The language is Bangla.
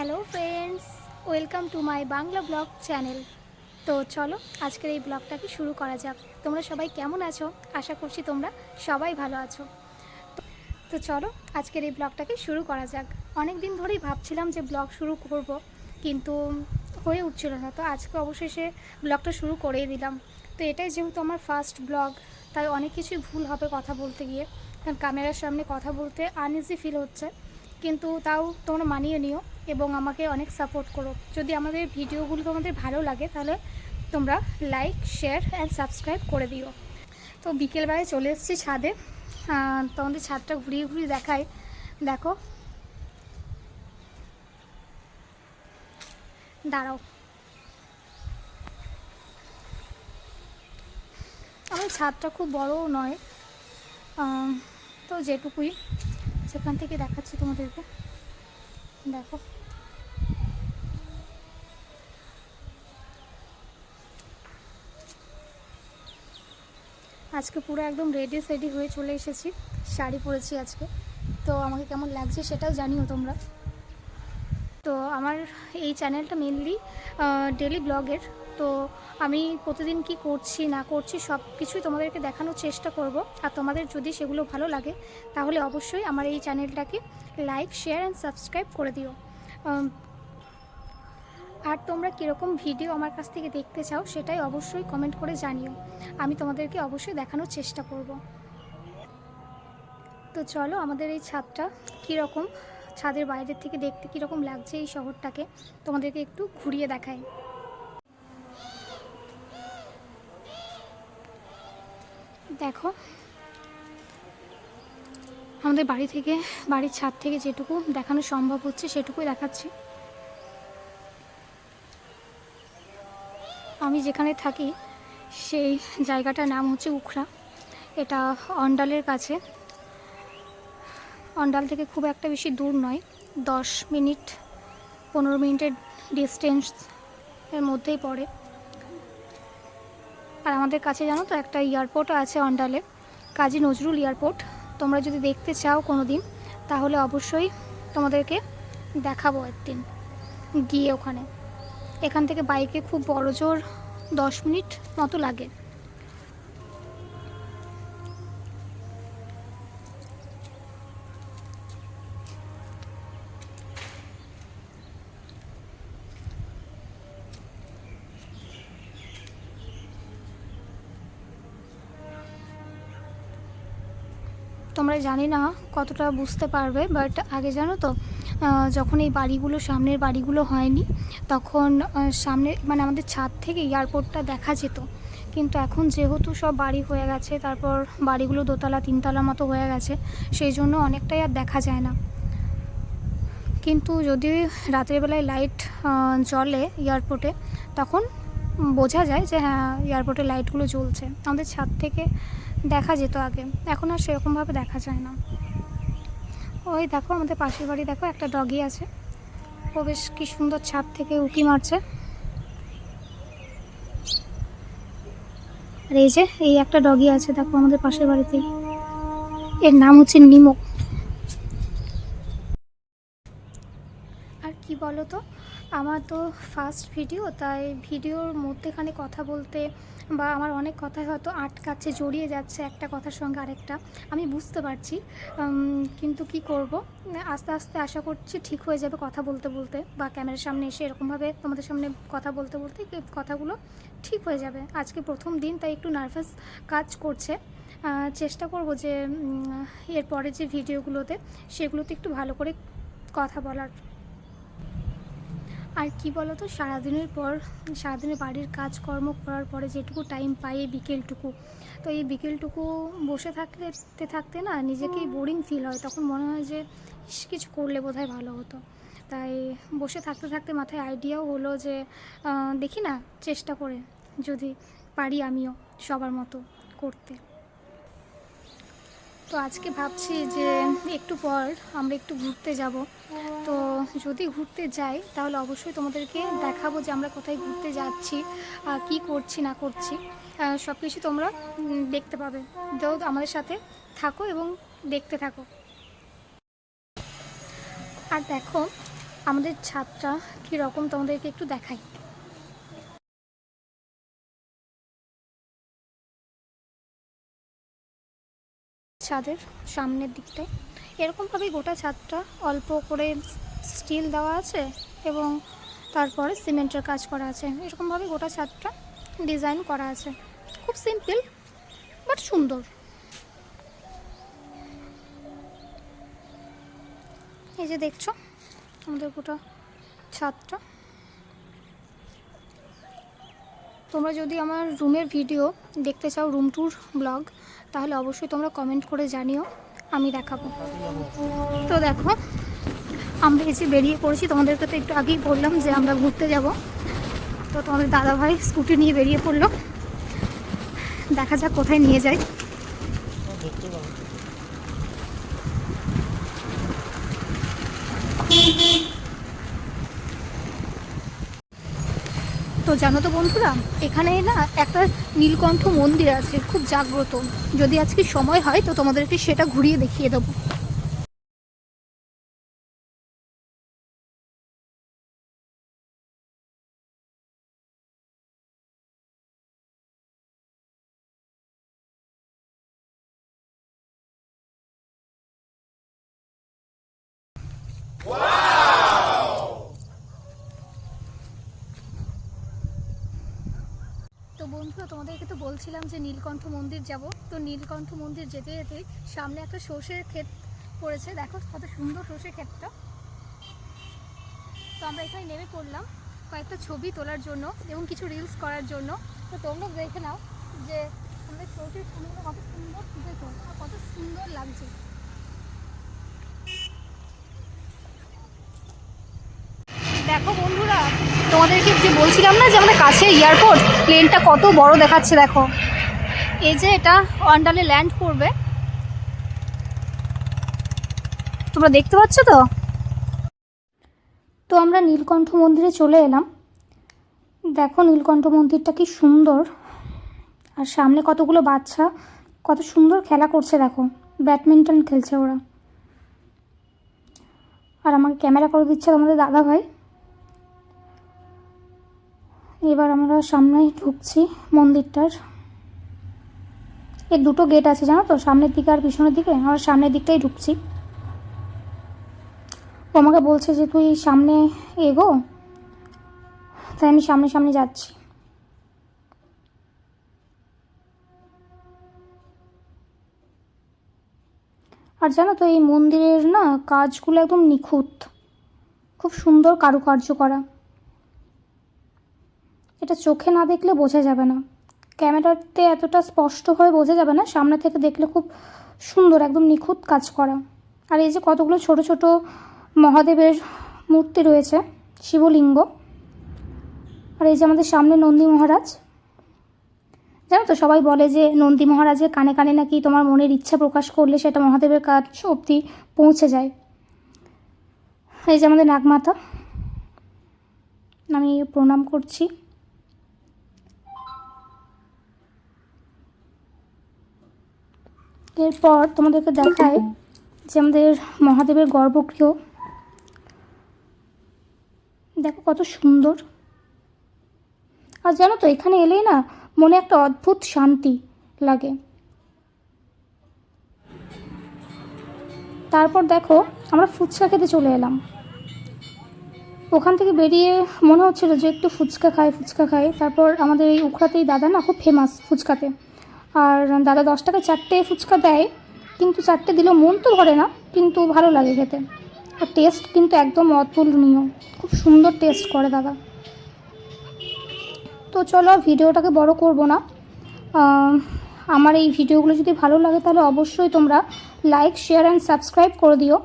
Hello friends welcome to my Bangla blog channel তো চলো, আজকের এই ব্লগটাকে শুরু করা যাক। তোমরা সবাই কেমন আছো? আশা করছি তোমরা সবাই ভালো আছো। তো- চলো, আজকের এই ব্লগটাকে শুরু করা যাক। অনেক দিন ধরেই ভাবছিলাম যে ব্লগ শুরু করব, কিন্তু হয়ে উঠছিল না। তো আজকে অবশেষে ব্লগটা শুরু করেই দিলাম। তো এটাই যেহেতু আমার ফার্স্ট ব্লগ তাই অনেক কিছুই ভুল হবে কথা বলতে গিয়ে। কারণ ক্যামেরার সামনে কথা বলতে আনইজি ফিল হচ্ছে। কিন্তু তাও তোমরা মানিয়ে নিও। এবং আমাকে অনেক সাপোর্ট করো। যদি আমাদের ভিডিওগুলো তোমাদের ভালো লাগে, তাহলে তোমরা লাইক শেয়ার অ্যান্ড সাবস্ক্রাইব করে দিও। তো বিকেলবেলায় চলে এসেছি ছাদে। তোমাদের ছাদটা ঘুরিয়ে ঘুরিয়ে দেখাই। দেখো। দাঁড়াও। আমার ছাদটা খুব বড়ও নয়। তো যেটুকুই। সেখান থেকে দেখাচ্ছি তোমাদেরকে। দেখো। আজকে পুরো একদম রেডি সেডি হয়ে চলে এসেছি। শাড়ি পরেছি আজকে। তো আমাকে কেমন লাগছে সেটাও জানিও তোমরা। তো আমার এই চ্যানেলটা মেনলি ডেলি ব্লগের তো আমি প্রতিদিন কি করছি, না করছি সব কিছুই তোমাদেরকে দেখানোর চেষ্টা করব। আর তোমাদের যদি সেগুলো ভালো লাগে, তাহলে অবশ্যই আমার এই চ্যানেলটাকে লাইক শেয়ার অ্যান্ড সাবস্ক্রাইব করে দিও। আর তোমরা কীরকম ভিডিও আমার কাছ থেকে দেখতে চাও সেটাই অবশ্যই কমেন্ট করে জানিও। আমি তোমাদেরকে অবশ্যই দেখানোর চেষ্টা করব। তো চলো আমাদের এই ছাদটা কীরকম, ছাদের বাইরের থেকে দেখতে কীরকম লাগছে এই শহরটাকে তোমাদেরকে একটু ঘুরিয়ে দেখাই। দেখো, আমাদের বাড়ি থেকে, বাড়ির ছাদ থেকে যেটুকু দেখানো সম্ভব হচ্ছে সেটুকুই দেখাচ্ছি। আমি যেখানে থাকি, সেই জায়গাটার নাম হচ্ছে উখরা এটা অন্ডালের কাছে। অন্ডাল থেকে খুব একটা বেশি দূর নয়। দশ মিনিট, পনেরো মিনিটের ডিস্টেন্স এর মধ্যেই পড়ে। আর আমাদের কাছে জানো তো, একটা এয়ারপোর্টও আছে অন্ডালে। কাজী নজরুল এয়ারপোর্ট তোমরা যদি দেখতে চাও কোনো দিন তাহলে অবশ্যই তোমাদেরকে দেখাবো একদিন গিয়ে ওখানে। এখান থেকে বাইকে খুব বড় জোর দশ মিনিট মতো লাগে। তোমরা জানি না কতটা বুঝতে পারবে বাট আগে জানো তো যখন এই বাড়িগুলো, সামনের বাড়িগুলো হয়নি, তখন সামনে মানে আমাদের ছাদ থেকে এয়ারপোর্টটা দেখা যেত। কিন্তু এখন যেহেতু সব বাড়ি হয়ে গেছে, তারপর বাড়িগুলো দোতলা, তিনতলা মতো হয়ে গেছে, সেই জন্য অনেকটাই আর দেখা যায় না। কিন্তু যদি রাতের বেলায় লাইট জ্বলে এয়ারপোর্টে, তখন বোঝা যায় যে হ্যাঁ এয়ারপোর্টে লাইটগুলো জ্বলছে। আমাদের ছাদ থেকে দেখা যেত আগে। এখন আর সেরকমভাবে দেখা যায় না। ওই দেখো, আমাদের পাশের বাড়ি দেখো, একটা ডগি আছে। ও বেশ কি সুন্দর ছাদ থেকে উকি মারছে। আর এই যে, এই একটা ডগি আছে, দেখো, আমাদের পাশের বাড়িতেই এর নাম হচ্ছে নিমো। আর কি বলো তো? আমার তো ফার্স্ট ভিডিও তাই ভিডিওর মধ্যেখানে কথা বলতে বা আমার অনেক কথাই হয়তো আটকাচ্ছে, জড়িয়ে যাচ্ছে একটা কথার সঙ্গে আরেকটা, আমি বুঝতে পারছি। কিন্তু কি করব? আস্তে আস্তে আশা করছি ঠিক হয়ে যাবে কথা বলতে বলতে বা ক্যামেরার সামনে এসে এরকমভাবে তোমাদের সামনে কথা বলতে বলতে কথাগুলো ঠিক হয়ে যাবে। আজকে প্রথম দিন, তাই একটু নার্ভাস কাজ করছে। চেষ্টা করব যে এরপরে যে ভিডিওগুলোতে সেগুলোতে একটু ভালো করে কথা বলার আর কি বলো তো সারাদিনের পর, সারাদিনের বাড়ির কাজকর্ম করার পরে যেটুকু টাইম পাই এই বিকেলটুকু। তো এই বিকেলটুকু বসে থাকতে থাকতে না নিজেকেই বোরিং ফিল হয়। তখন মনে হয় যে কিছু করলে বোধহয় ভালো হতো। তাই বসে থাকতে থাকতে মাথায় আইডিয়াও হলো যে দেখি না, চেষ্টা করে যদি পারি আমিও সবার মতো করতে। তো আজকে ভাবছি যে একটু পর আমরা একটু ঘুরতে যাব। তো যদি ঘুরতে যাই, তাহলে অবশ্যই তোমাদেরকে দেখাবো যে আমরা কোথায় ঘুরতে যাচ্ছি কি করছি, না করছি। সব কিছু তোমরা দেখতে পাবে। তো আমাদের সাথে থাকো এবং দেখতে থাকো। আর দেখো, আমাদের ছাদটা কীরকম, তোমাদেরকে একটু দেখাই। ছাদের সামনের দিকটায়। এরকমভাবেই গোটা ছাদটা অল্প করে স্টিল দেওয়া আছে এবং তারপরে সিমেন্টের কাজ করা আছে। এরকমভাবে গোটা ছাদটা ডিজাইন করা আছে। খুব সিম্পল, বাট সুন্দর। এই যে দেখছ, আমাদের গোটা ছাদটা। তোমরা যদি আমার রুমের ভিডিও দেখতে চাও, রুম ট্যুর ব্লগ, তাহলে অবশ্যই তোমরা কমেন্ট করে জানিও, আমি দেখাবো। তো দেখো, আমরা এসে বেরিয়ে পড়েছি, তোমাদেরকে তো একটু আগেই বললাম যে আমরা ঘুরতে যাব। তো তোমাদের দাদাভাই স্কুটি নিয়ে বেরিয়ে পড়ল। দেখা যাক কোথায় নিয়ে যায়। তো জানো তো বন্ধুরা, এখানে না একটা নীলকণ্ঠ মন্দির আছে, খুব জাগ্রত। যদি আজকে সময় হয় তো তোমাদেরকে সেটা ঘুরিয়ে দেখিয়ে দেবো। তো বন্ধুরা তোমাদেরকে তো বলছিলাম যে নীলকণ্ঠ মন্দির যাব। তো নীলকণ্ঠ মন্দির যেতে যেতে সামনে একটা সর্ষের ক্ষেত পড়েছে। দেখো কত সুন্দর সর্ষের ক্ষেতটা। তো আমরা এখানে নেমে পড়লাম কয়েকটা ছবি তোলার জন্য এবং কিছু রিলস করার জন্য। তো তোমরা দেখে নাও যে আমাদের সর্ষের ফুলগুলো কত সুন্দর ফুটেছে কত সুন্দর লাগছে দেখো বন্ধুরা তোমাদেরকে যে বলছিলাম না যে আমাদের কাছে এয়ারপোর্ট প্লেনটা কত বড় দেখাচ্ছে দেখো। এই যে এটা ওয়ান্ডালে ল্যান্ড করবে। তোমরা দেখতে পাচ্ছ তো? তো আমরা নীলকণ্ঠ মন্দিরে চলে এলাম। দেখো নীলকণ্ঠ মন্দিরটা কি সুন্দর। আর সামনে কতগুলো বাচ্চা, কত সুন্দর খেলা করছে দেখো। ব্যাডমিন্টন খেলছে ওরা। আর আমাকে ক্যামেরা করে দিচ্ছে তোমাদের দাদা ভাই এবার আমরা সামনে ঢুকছি মন্দিরটার। এর দুটো গেট আছে, জানো তো? সামনের দিকে আর পিছনের দিকে? আমরা সামনের দিকটাই ঢুকছি। ও আমাকে বলছে যে, তুই সামনে এগো তাই আমি সামনে সামনে যাচ্ছি। আর জানো তো, এই মন্দিরের না কাজগুলো একদম নিখুঁত। খুব সুন্দর কারুকার্য করা। এটা চোখে না দেখলে বোঝা যাবে না। ক্যামেরাতে এতটা স্পষ্টভাবে বোঝা যাবে না, সামনে থেকে দেখলে খুব সুন্দর, একদম নিখুঁত কাজ করা। আর এই যে কতগুলো ছোট ছোট মহাদেবের মূর্তি রয়েছে, শিবলিঙ্গ, আর এই যে আমাদের সামনে নন্দী মহারাজ। জানো তো, সবাই বলে যে নন্দী মহারাজের কানে কানে নাকি তোমার মনের ইচ্ছা প্রকাশ করলে সেটা মহাদেবের কাজ অবধি পৌঁছে যায়। এই যে আমাদের নাগমাতা, আমি প্রণাম করছি। এরপর তোমাদেরকে দেখায় যে আমাদের মহাদেবের গর্ভগৃহ। দেখো কত সুন্দর। আর জানো তো, এখানে এলেই না মনে একটা অদ্ভুত শান্তি লাগে। তারপর দেখো আমরা ফুচকা খেতে চলে এলাম। ওখান থেকে বেরিয়ে মনে হচ্ছিল যে একটু ফুচকা খাই ফুচকা খাই। তারপর আমাদের এই উখড়াতেই দাদা না খুব ফেমাস ফুচকাতে। আর দাদা দশ টাকা চারটে ফুচকা দেয়, কিন্তু চারটে দিলেও মন তো ভরে না, কিন্তু ভালো লাগে খেতে। আর টেস্ট কিন্তু একদম অতুলনীয়, খুব সুন্দর টেস্ট করে দাদা। তো চলো ভিডিওটাকে বড় করব না। আমার এই ভিডিওগুলো যদি ভালো লাগে তাহলে অবশ্যই তোমরা লাইক শেয়ার অ্যান্ড সাবস্ক্রাইব করে দিও।